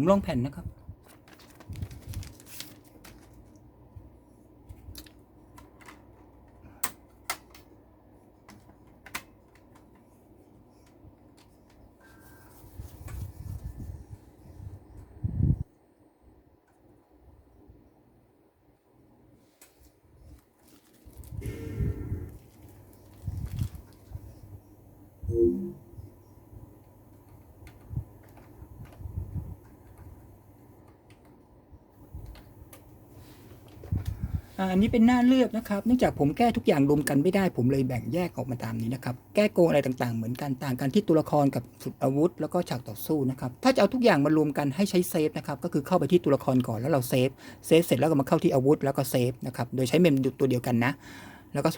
ผมลงแผ่นนะครับอ่า อันนี้เป็นหน้าเลือกนะครับ เนื่องจากผมแก้ทุกอย่างรวมกันไม่ได้ ผมเลยแบ่งแยกออกมาตามนี้นะครับ แก้โกงอะไรต่างๆ เหมือนกันต่างกันที่ตัวละครกับสุดอาวุธ แล้วก็ฉากต่อสู้นะครับ ถ้าจะเอาทุกอย่างมารวมกันให้ใช้เซฟนะครับ ก็คือเข้าไปที่ตัวละครก่อนแล้วเราเซฟ เซฟเสร็จแล้วก็มาเข้าที่อาวุธแล้วก็เซฟนะครับ โดยใช้เมมตัวเดียวกันนะ แล้วก็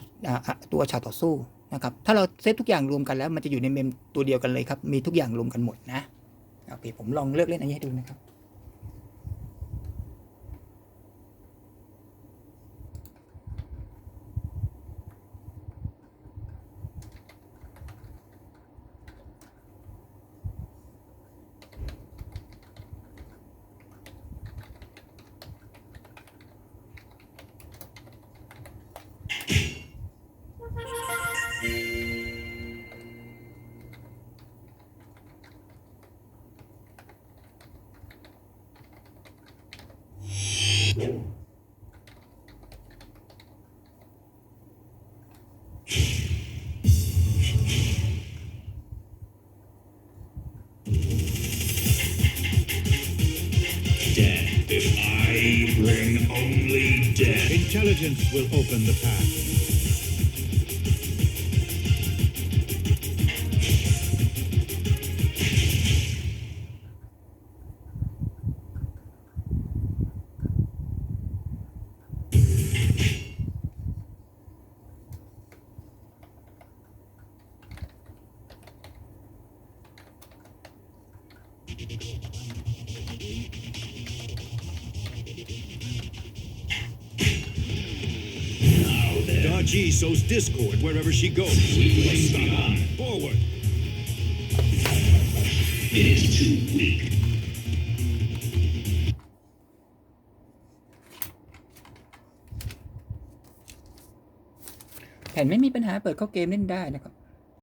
ตัวฉากต่อสู้นะครับ ถ้าเราเซฟทุกอย่างรวมกันแล้ว มันจะอยู่ในเมมตัวเดียวกันเลยครับ มีทุกอย่างรวมกันหมดนะ โอเค ผมลองเลือกเล่นอันนี้ให้ดูนะครับ dead. If I bring only death. Intelligence will open the path. Now then. Daji sows discord wherever she goes. We will stop on. Forward. It is too weak. แผ่นไม่มีปัญหาเปิดเข้าเกมเล่นได้นะครับ